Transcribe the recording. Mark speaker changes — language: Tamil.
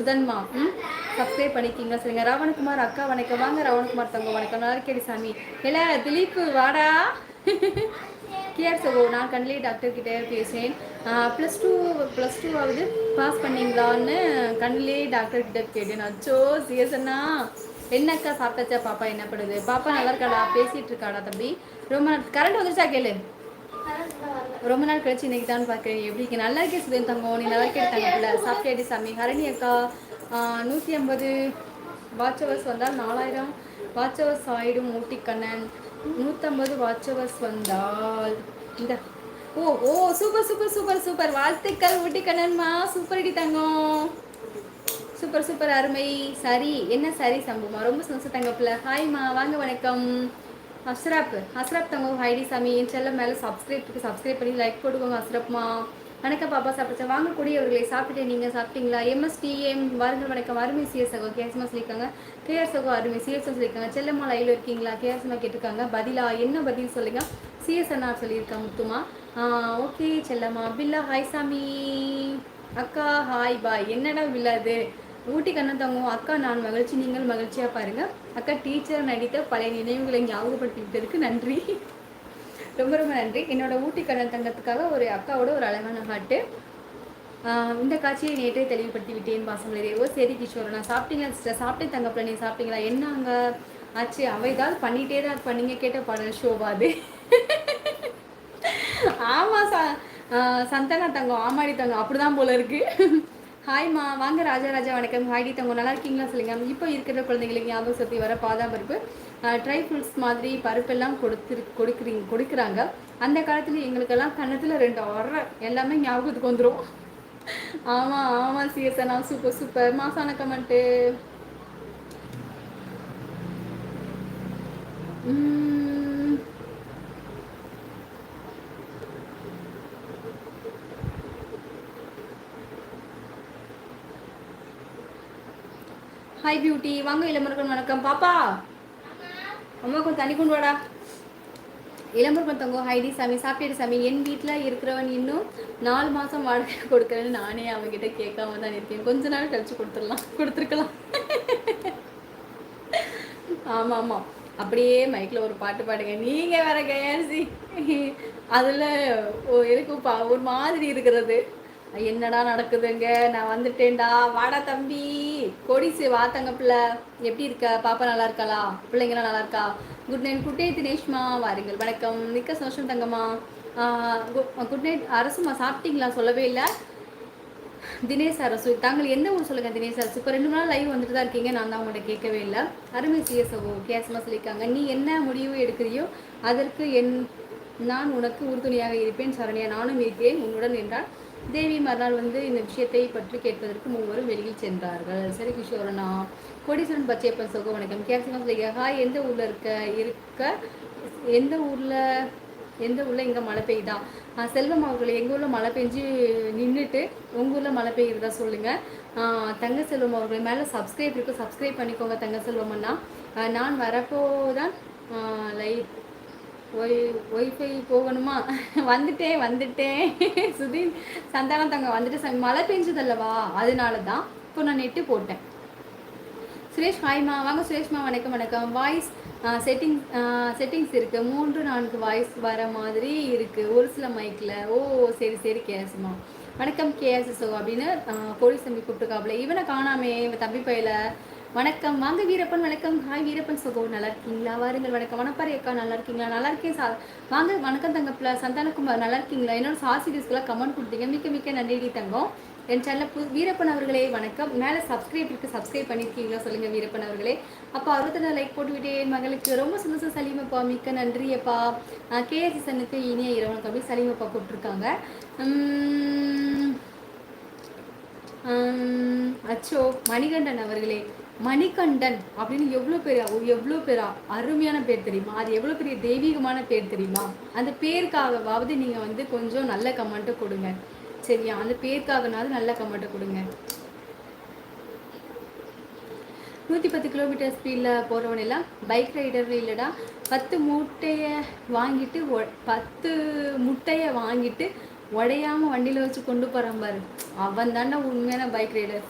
Speaker 1: சுதன்மா. ம்? சப்ஸ்கிரைப் பண்ணிக்கிங்க சரிங்க. ராவணகுமார் அக்கா வணக்கம். வாங்க ராவணகுமார் தங்க வணக்கம். நல்லா இருக்கேடி சாமி. இல்லை திலீப் வாடா. கேஆர் சகோ நான் கண்ணிலே டாக்டர் கிட்டே பேசினேன் ப்ளஸ் டூ ப்ளஸ் டூ ஆகுது பாஸ் பண்ணீங்களான்னு கண்ணிலே டாக்டர் கிட்ட கேட்டேன். அச்சோ சிஎஸ்ண்ணா என்னக்கா சாப்பிட்டாச்சா? பாப்பா என்ன பண்ணுது? பாப்பா நல்லா இருக்காடா பேசிகிட்டு இருக்காடா தம்பி? ரொம்ப கரண்ட் வந்துருச்சா கேளு. ரொம்ப நாள் கழிச்சு இன்னைக்கு தான் பார்க்குறேன். எப்படி இருக்கு நல்லா இருக்கே சுதன் தங்கம். நீ நல்லா இருக்கே தங்கப்பில்ல சாப்பிட்டேடி சாமி? ஹரணி அக்கா நூற்றி ஐம்பது வாட்ச் ஹவர்ஸ் வந்தால் நாலாயிரம் வாட்ச் ஹவர்ஸ் ஆயிடும் ஊட்டி கண்ணன் நூற்றம்பது வாட்ச் ஹவர்ஸ் வந்தால் இந்த oh oh super super super super. வாழ்த்துக்கள் ஊட்டி கண்ணன்மா சூப்பர் அடி தங்கம். சூப்பர் சூப்பர் அருமை. சரி என்ன சரி சம்பவமா? ரொம்ப சந்தோஷம் தங்கப்பில்ல ஹாய்மா வாங்க வணக்கம். அஸ்ராப் அஸ்ராப் தங்கம் ஹைடி சாமி என் செல்ல மேலே சப்ஸ்கிரைப் சப்ஸ்கிரைப் பண்ணி லைக் போட்டுக்கோங்க அஸ்ரப்மா வணக்கம் பாப்பா சாப்பிட்டா வாங்கக்கூடியவர்களை சாப்பிட்டு நீங்கள் சாப்பிட்டீங்களா? எம்எஸ்டிஎம் வாருங்கள் வணக்கம். அருமை சிஎஸ் சகோ கேஎஸ்மா சொல்லியிருக்காங்க. கேஆர் சகோ அருமை. சிஎஸ் சொல்லியிருக்காங்க. செல்லம்மா லைவ்ல இருக்கீங்களா? கேஎஸ்மா கேட்டிருக்காங்க. பதிலா என்ன பதில் சொல்லுங்க? சிஎஸ்என்ஆர் அண்ணா சொல்லியிருக்காங்க முத்துமா. ஓகே செல்லம்மா. பில்லா ஹாய் சாமி. அக்கா ஹாய் பாய் என்னடா வில்லாது ஊட்டி கண்ணன் அக்கா நான் மகிழ்ச்சி நீங்கள் மகிழ்ச்சியாக பாருங்கள் அக்கா டீச்சர் நடித்த பழைய நினைவுகளை ஞாபகப்படுத்தி விட்டதுக்கு நன்றி. ரொம்ப ரொம்ப நன்றி. என்னோட ஊட்டி கண்ணன் தங்கத்துக்காக ஒரு அக்காவோட ஒரு அழகான ஹாட்டு இந்த காட்சியை நேற்றே தெளிவுபடுத்தி விட்டேன் பாசமலரே ஓ சரி கிஷோர் நான் சாப்பிட்டீங்களா சிஸ்டர். சாப்பிட்டேன் தங்கப்பில் நீ சாப்பிட்டீங்களா? என்ன அங்கே ஆச்சு அவ ஏதாவது பண்ணிகிட்டே தான் இருப்பா. நீங்கள் கேட்ட பாடல் ஷோவா அது. ஆமாம் சா சந்தனா தங்கம் ஆமாடி தங்கம். அப்படிதான் போல இருக்கு. ஹாய்மா வாங்க ராஜா ராஜா வணக்கம். ஹாய்டி தங்க நல்லா இருக்கீங்களா சொல்லுங்க. இப்போ இருக்கிற குழந்தைங்களுக்கு ஞாபகம் சக்தி வர பாதாம் பருப்பு ட்ரை ஃப்ரூட்ஸ் மாதிரி பருப்பெல்லாம் கொடுத்துரு கொடுக்குறீங்க கொடுக்குறாங்க. அந்த காலத்தில் எங்களுக்கெல்லாம் கன்னத்தில் ரெண்டு வர எல்லாமே ஞாபகத்துக்கு வந்துடும் ஆமாம் ஆமாம் சிஎஸ்எனா சூப்பர் சூப்பர் மாசான கமெண்ட்டு ஹாய் பியூட்டி வாங்க இளமருக்கன் வணக்கம். பாப்பா. அம்மா கொஞ்சம் தண்ணி கொண்டு வாடா. இளம்பரம் தங்கம் ஹைடி சாமி. சாப்பிட்டு சாமி. என் வீட்டில் இருக்கிறவன் இன்னும் நாலு மாதம் வாடகை கொடுக்குறேன்னு நானே அவங்ககிட்ட கேட்காம தான் இருக்கேன். கொஞ்ச நாள் கழிச்சு கொடுத்துடலாம். கொடுத்துருக்கலாம். ஆமாம் ஆமாம் அப்படியே மைக்கில் ஒரு பாட்டு பாடுங்க. நீங்கள் வேற கேசி அதில் இருக்குப்பா ஒரு மாதிரி இருக்கிறது. என்னடா நடக்குதுங்க? நான் வந்துட்டேன்டா. வாடா தம்பி. கொடிசு வா தங்க பிள்ளை. எப்படி இருக்க? பாப்பா நல்லா இருக்காளா? பிள்ளைங்களாம் நல்லா இருக்கா? குட் நைட் குட் நைட் தினேஷ்மா. வாருங்கள். வணக்கம். மிக்க சந்தோஷம் தங்கம்மா. குட் நைட் அரசுமா சாப்பிட்டீங்களா? சொல்லவே இல்லை. தினேஷ் அரசு தாங்கள் எந்த ஊர் சொல்லுங்கள் தினேஷ் அரசு இப்போ ரெண்டு நாள் லைவ் வந்துட்டு தான் இருக்கீங்க. நான் தான் உங்கள்கிட்ட கேட்கவே இல்லை. அருமை சிஎஸ்ஓ கேசமாக சொல்லியிருக்காங்க. நீ என்ன முடிவு எடுக்கிறியோ அதற்கு என் நான் உனக்கு உறுதுணையாக இருப்பேன் சரணியா. நானும் இருக்கிறேன் உன்னுடன் என்றால் தேவி மறுநாள் வந்து இந்த விஷயத்தை பற்றி கேட்பதற்கு மூவரும் வெளியில் சென்றார்கள். சரி கிஷோரனா கோடீஸ்வரன் பச்சையப்பன் சோக வணக்கம். கேப்சன் ஹாய் எந்த ஊரில் இருக்க இருக்க எந்த ஊரில் எந்த ஊரில் இங்கே மழை பெய்யுதா? செல்வம் அவர்களை எங்கள் ஊரில் மழை பெஞ்சு நின்றுட்டு உங்கள் ஊரில் மழை பெய்யுறதா சொல்லுங்கள் தங்க செல்வம் அவர்கள் மேலே சப்ஸ்கிரைப் இருக்குது சப்ஸ்கிரைப் பண்ணிக்கோங்க தங்க செல்வம் அண்ணா. நான் வரப்போ தான் லைட் ஒய் ஒய்ஃபை போகணுமா? வந்துட்டேன் வந்துட்டேன் சுதீன் சந்தானம் தங்க வந்துட்டு. மழை பெஞ்சதல்லவா? அதனால தான் இப்போ நான் நெட்டு போட்டேன். சுரேஷ் ஹாய்மா வாங்க சுரேஷ்மா வணக்கம் வணக்கம். வாய்ஸ் செட்டிங் செட்டிங்ஸ் இருக்குது மூன்று நான்கு வாய்ஸ் வர மாதிரி இருக்குது ஒரு சில மைக்கில் ஓ சரி சரி கேஎஸ்மா வணக்கம் கேஎஸ்எஸ்ஓ அப்படின்னு போலீஸ் தம்பி கூப்பிட்டுருக்காப்புல. இவனை காணாமே. தம்பி பையில. வணக்கம். வாங்க வீரப்பன் வணக்கம். ஹாய் வீரப்பன். சகோ நல்லா இருக்கீங்களா? வாருங்கள். வணக்கம். வனப்பாரி அக்கா நல்லா இருக்கீங்களா? நல்லா இருக்கேன் சா. வாங்க வணக்கம் தங்கப்பில். சந்தானகுமார் நல்லா இருக்கீங்களா? என்னோட சாசிடிஸ்க்கெல்லாம் கமெண்ட் கொடுத்தீங்க. மிக்க மிக்க நன்றி தங்கம். என் சேனல் புது வீரப்பன் அவர்களே வணக்கம். மேலே சப்ஸ்கிரைப் இருக்குது சப்ஸ்கிரைப் பண்ணியிருக்கீங்களா சொல்லுங்கள் வீரப்பன் அவர்களே. அப்போ அறுபத்தி லைக் போட்டுக்கிட்டே என் மகளுக்கு ரொம்ப சந்தோஷம் சலீமப்பா. மிக்க நன்றியப்பா. கேஎஸ் சனுக்கு இனிய இரவனுக்கு அப்படின்னு சலீமப்பா கூப்பிட்ருக்காங்க அச்சோ மணிகண்டன் அவர்களே. மணிகண்டன் அப்படின்னு எவ்வளோ பேர் எவ்வளோ பேரா? அருமையான பேர் தெரியுமா? அது எவ்வளோ பெரிய தெய்வீகமான பேர் தெரியுமா? அந்த பேருக்காகவாவது நீங்கள் வந்து கொஞ்சம் நல்ல கமெண்ட்டை கொடுங்க. சரியா? அந்த பேருக்காகனாவது நல்ல கமெண்ட்டை கொடுங்க. நூற்றி பத்து கிலோமீட்டர் ஸ்பீடில் போகிறவன் எல்லாம் பைக் ரைடர் இல்லைடா. பத்து மூட்டையை வாங்கிட்டு ஒ பத்து முட்டையை வாங்கிட்டு உடையாமல் வண்டியில் வச்சு கொண்டு போகிறான் பாரு. அவன் தாண்டா உண்மையான பைக் ரைடர்